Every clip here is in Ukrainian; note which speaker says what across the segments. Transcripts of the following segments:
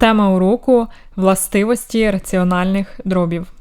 Speaker 1: Тема уроку властивості раціональних дробів.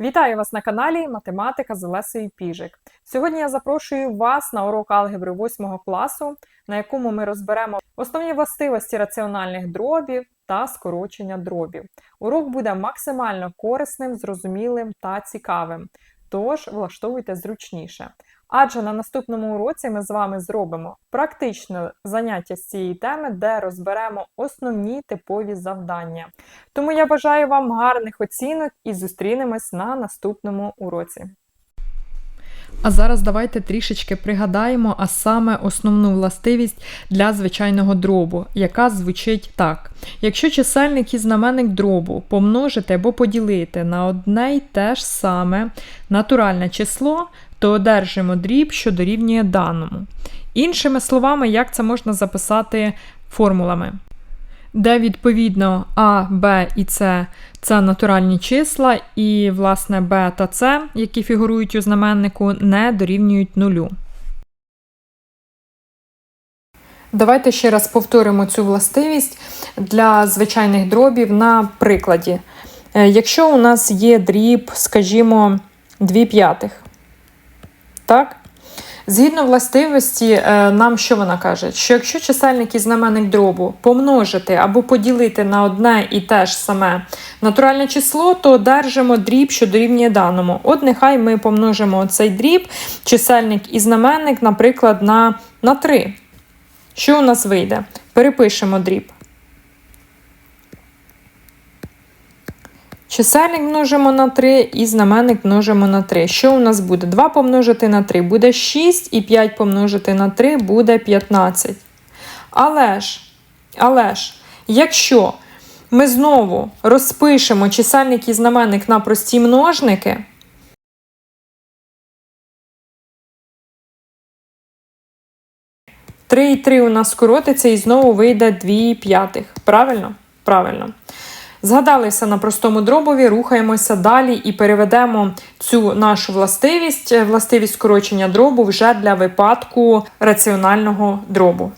Speaker 2: Вітаю вас на каналі Математика з Олесею Піжик. Сьогодні я запрошую вас на урок алгебри 8 класу, на якому ми розберемо основні властивості раціональних дробів та скорочення дробів. Урок буде максимально корисним, зрозумілим та цікавим. Тож влаштовуйте зручніше. Адже на наступному уроці ми з вами зробимо практичне заняття з цієї теми, де розберемо основні типові завдання. Тому я бажаю вам гарних оцінок і зустрінемось на наступному уроці.
Speaker 1: А зараз давайте трішечки пригадаємо, а саме основну властивість для звичайного дробу, яка звучить так: якщо чисельник і знаменник дробу помножити або поділити на одне й те ж саме натуральне число, то одержимо дріб, що дорівнює даному. Іншими словами, як це можна записати формулами? Де відповідно А, Б і С це натуральні числа, і, власне, Б та С, які фігурують у знаменнику, не дорівнюють нулю. Давайте ще раз повторимо цю властивість для звичайних дробів на прикладі. Е, Якщо у нас є дріб, скажімо, 2 п'ятих, так? Згідно властивості, е, нам що вона каже? Що якщо чисельник і знаменник дробу помножити або поділити на одне і те ж саме натуральне число, то одержимо дріб, що дорівнює даному. От нехай ми помножимо цей дріб, чисельник і знаменник, наприклад, на, на 3. Що у нас вийде? Перепишемо дріб. Чисельник множимо на 3 і знаменник множимо на 3. Що у нас буде? 2 помножити на 3 буде 6, і 5 помножити на 3 буде 15. Але ж, але ж, якщо ми знову розпишемо чисельник і знаменник на прості множники, Три і 3 у нас скоротиться і знову вийде 2 п'ятих. Правильно? Правильно. Згадалися на простому дробові, рухаємося далі і переведемо цю нашу властивість, е, властивість скорочення дробу вже для випадку раціонального дробу.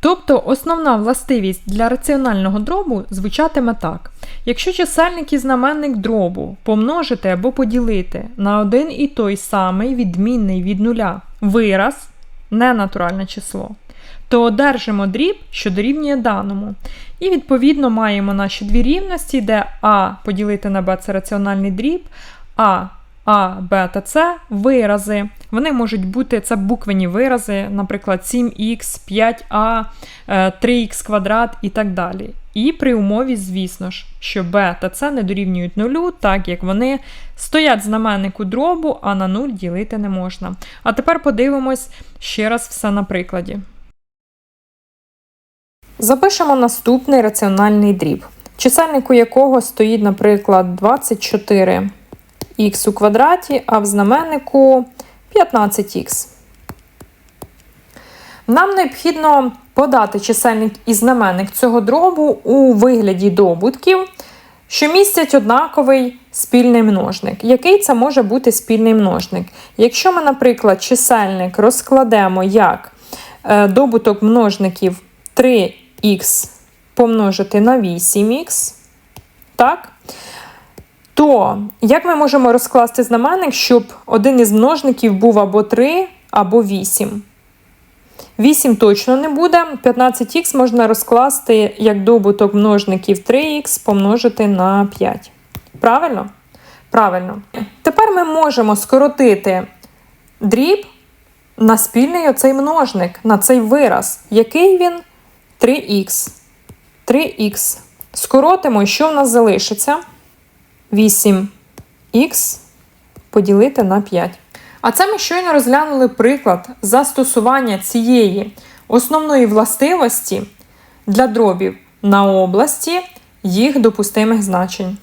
Speaker 1: Тобто основна властивість для раціонального дробу звучатиме так. Якщо чисельник і знаменник дробу помножити або поділити на один і той самий відмінний від нуля вираз, ненатуральне число, то одержимо дріб, що дорівнює даному. І відповідно маємо наші дві рівності, де А поділити на Б це раціональний дріб, а а, Б та С вирази. Вони можуть бути це буквені вирази, наприклад, 7х, 5а, 3х квадрат і так далі. І при умові, звісно ж, що Б та С не дорівнюють нулю, так як вони стоять знаменнику дробу, а на 0 ділити не можна. А тепер подивимось ще раз все на прикладі. Запишемо наступний раціональний дріб, чисельнику якого стоїть, наприклад, 24 х у квадраті, а в знаменнику 15х. Нам необхідно подати чисельник і знаменник цього дробу у вигляді добутків, що містять однаковий спільний множник. Який це може бути спільний множник? Якщо ми, наприклад, чисельник розкладемо як е, добуток множників 3х помножити на 8х, так? То як ми можемо розкласти знаменник, щоб один із множників був або 3, або 8? 8 точно не буде. 15х можна розкласти як добуток множників 3х помножити на 5. Правильно? Правильно. Тепер ми можемо скоротити дріб на спільний оцей множник, на цей вираз. Який він? 3х. 3х. Скоротимо, що в нас залишиться? 8х поділити на 5. А це ми щойно розглянули приклад застосування цієї основної властивості для дробів на області їх допустимих значень.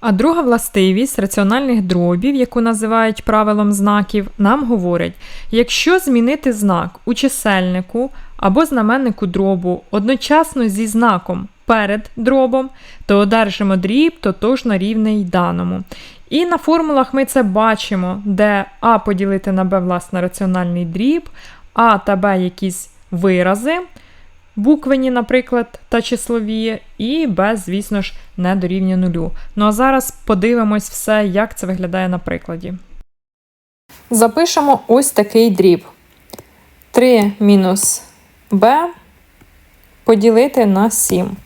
Speaker 1: А друга властивість раціональних дробів, яку називають правилом знаків, нам говорить, якщо змінити знак у чисельнику або знаменнику дробу одночасно зі знаком перед дробом, то одержимо дріб тотожно рівний даному.
Speaker 2: І на формулах ми це бачимо, де А поділити на Б, власне, раціональний дріб, А та Б якісь вирази, буквені, наприклад, та числові, і Б, звісно ж, не дорівнює нулю. Ну а зараз подивимось все, як це виглядає на прикладі.
Speaker 1: Запишемо ось такий дріб. 3 мінус b поділити на 7.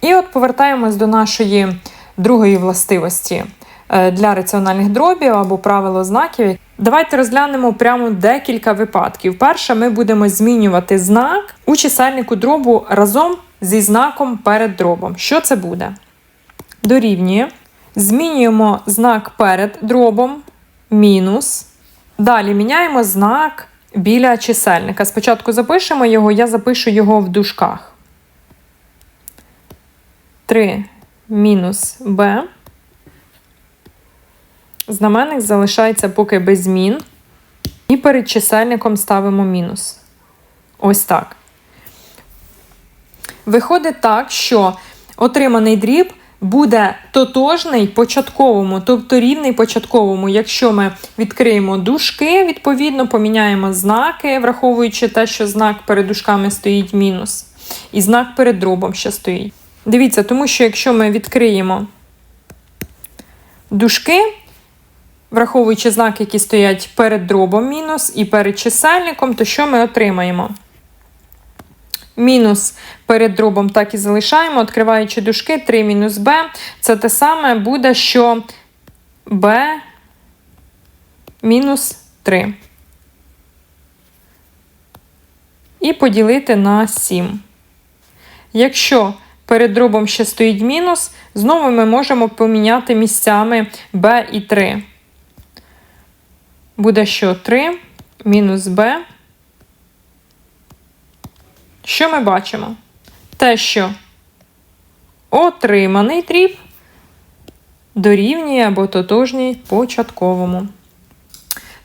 Speaker 1: І от повертаємось до нашої другої властивості для раціональних дробів або правило знаків. Давайте розглянемо прямо декілька випадків. Перше, ми будемо змінювати знак у чисельнику дробу разом зі знаком перед дробом. Що це буде? Дорівнює. Змінюємо знак перед дробом мінус. Далі міняємо знак біля чисельника. Спочатку запишемо його, я запишу його в дужках. 3 мінус b. Знаменник залишається поки без змін. І перед чисельником ставимо мінус. Ось так. Виходить так, що отриманий дріб буде тотожний початковому, тобто рівний початковому, якщо ми відкриємо дужки, відповідно, поміняємо знаки, враховуючи те, що знак перед дужками стоїть мінус, і знак перед дробом ще стоїть. Дивіться, тому що якщо ми відкриємо дужки, враховуючи знаки, які стоять перед дробом мінус і перед чисельником, то що ми отримаємо? Мінус перед дробом так і залишаємо, відкриваючи дужки 3 мінус b. Це те саме буде, що b мінус 3. І поділити на 7. Якщо перед дробом ще стоїть мінус, знову ми можемо поміняти місцями b і 3. Буде що 3 мінус b. Що ми бачимо? Те, що отриманий дріб дорівнює або тотожній початковому.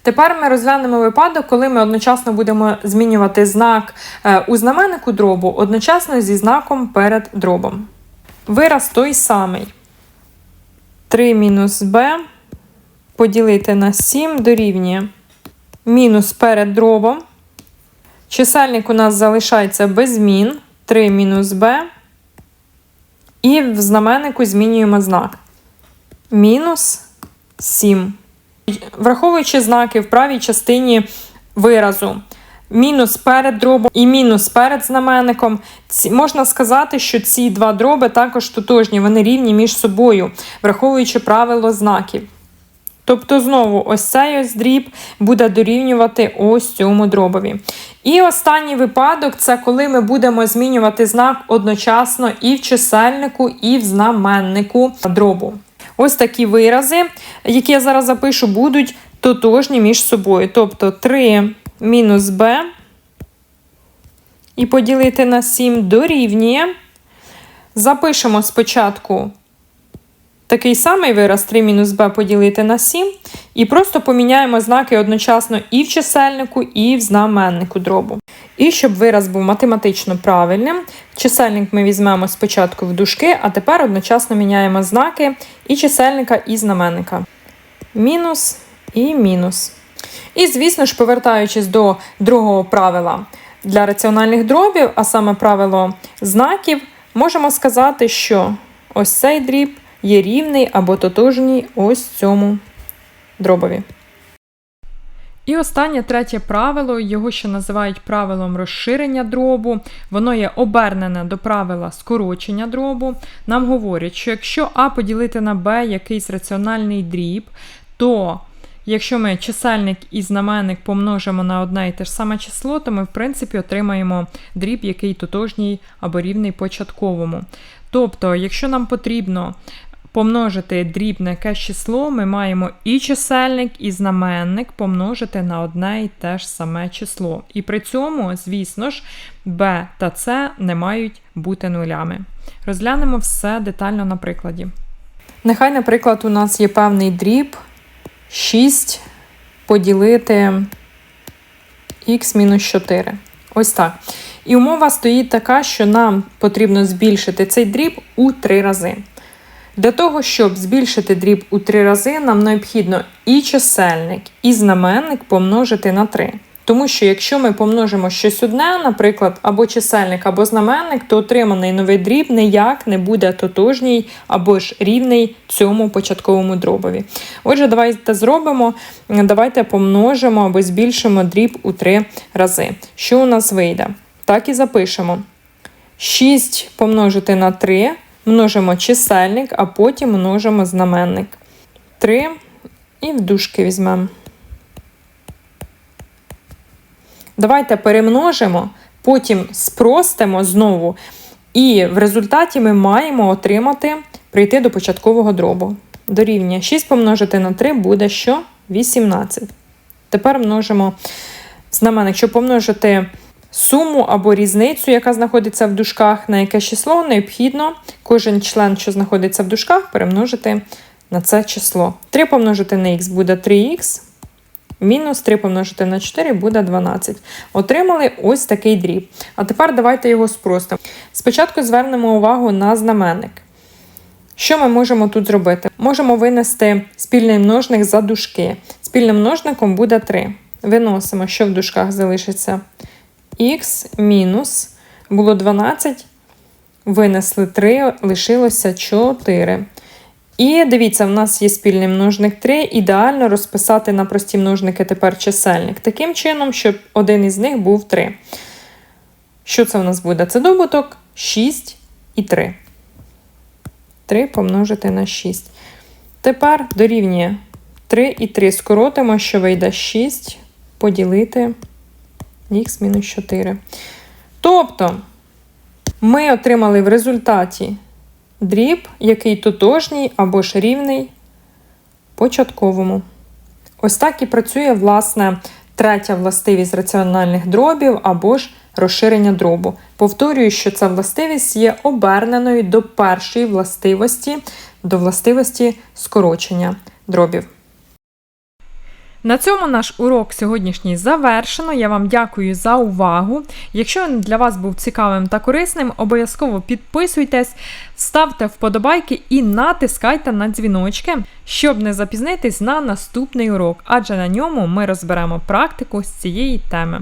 Speaker 1: Тепер ми розглянемо випадок, коли ми одночасно будемо змінювати знак е, у знаменнику дробу одночасно зі знаком перед дробом. Вираз той самий. 3 мінус b поділити на 7 дорівнює мінус перед дробом. Чисельник у нас залишається без змін 3 мінус b. І в знаменнику змінюємо знак. Мінус 7. Враховуючи знаки в правій частині виразу. Мінус перед дробом і мінус перед знаменником. Ці, можна сказати, що ці два дроби також тотожні, вони рівні між собою, враховуючи правило знаків. Тобто, знову, ось цей ось дріб буде дорівнювати ось цьому дробові. І останній випадок це коли ми будемо змінювати знак одночасно і в чисельнику, і в знаменнику дробу. Ось такі вирази, які я зараз запишу, будуть тотожні між собою. Тобто 3 мінус b і поділити на 7 дорівнює. Запишемо спочатку такий самий вираз 3 мінус b поділити на 7. І просто поміняємо знаки одночасно і в чисельнику, і в знаменнику дробу. І щоб вираз був математично правильним, чисельник ми візьмемо спочатку в дужки, а тепер одночасно міняємо знаки і чисельника, і знаменника. Мінус і мінус. І, звісно ж, повертаючись до другого правила для раціональних дробів, а саме правило знаків, можемо сказати, що ось цей дріб є рівний або тотожній ось цьому дробові.
Speaker 2: І останнє третє правило, його ще називають правилом розширення дробу. Воно є обернене до правила скорочення дробу. Нам говорять, що якщо А поділити на Б якийсь раціональний дріб, то якщо ми чисельник і знаменник помножимо на одне і те ж саме число, то ми, в принципі, отримаємо дріб, який тотожній або рівний початковому. Тобто, якщо нам потрібно помножити дріб на число, ми маємо і чисельник, і знаменник помножити на одне і те ж саме число. І при цьому, звісно ж, b та c не мають бути нулями. Розглянемо все детально на прикладі.
Speaker 1: Нехай, наприклад, у нас є певний дріб 6 поділити х-4. Ось так. І умова стоїть така, що нам потрібно збільшити цей дріб у 3 рази. Для того, щоб збільшити дріб у три рази, нам необхідно і чисельник, і знаменник помножити на 3. Тому що якщо ми помножимо щось одне, наприклад, або чисельник, або знаменник, то отриманий новий дріб ніяк не буде тотожній або ж рівний цьому початковому дробові. Отже, давайте зробимо, давайте помножимо або збільшимо дріб у три рази. Що у нас вийде? Так і запишемо. 6 помножити на 3, множимо чисельник, а потім множимо знаменник. 3 і в дужки візьмемо. Давайте перемножимо, потім спростимо знову, і в результаті ми маємо отримати, прийти до початкового дробу. Дорівнює 6 помножити на 3 буде що? 18. Тепер множимо знаменник, щоб помножити суму або різницю, яка знаходиться в дужках, на яке число необхідно кожен член, що знаходиться в дужках, перемножити на це число. 3 помножити на х буде 3х. Мінус 3 помножити на 4 буде 12. Отримали ось такий дріб. А тепер давайте його спростимо. Спочатку звернемо увагу на знаменник. Що ми можемо тут зробити? Можемо винести спільний множник за дужки. Спільним множником буде 3. Виносимо, що в дужках залишиться. Х мінус було 12, винесли 3, лишилося 4. І дивіться, в нас є спільний множник 3. Ідеально розписати на прості множники тепер чисельник. Таким чином, щоб один із них був 3. Що це в нас буде? Це добуток 6 і 3. 3 помножити на 6. Тепер дорівнює 3 і 3 скоротимо, що вийде 6 поділити х мінус 4. Тобто ми отримали в результаті дріб, який тотожній або ж рівний початковому. Ось так і працює, власне, третя властивість раціональних дробів або ж розширення дробу. Повторюю, що ця властивість є оберненою до першої властивості, до властивості скорочення дробів.
Speaker 2: На цьому наш урок сьогоднішній завершено. Я вам дякую за увагу. Якщо він для вас був цікавим та корисним, обов'язково підписуйтесь, ставте вподобайки і натискайте на дзвіночки, щоб не запізнитись на наступний урок, адже на ньому ми розберемо практику з цієї теми.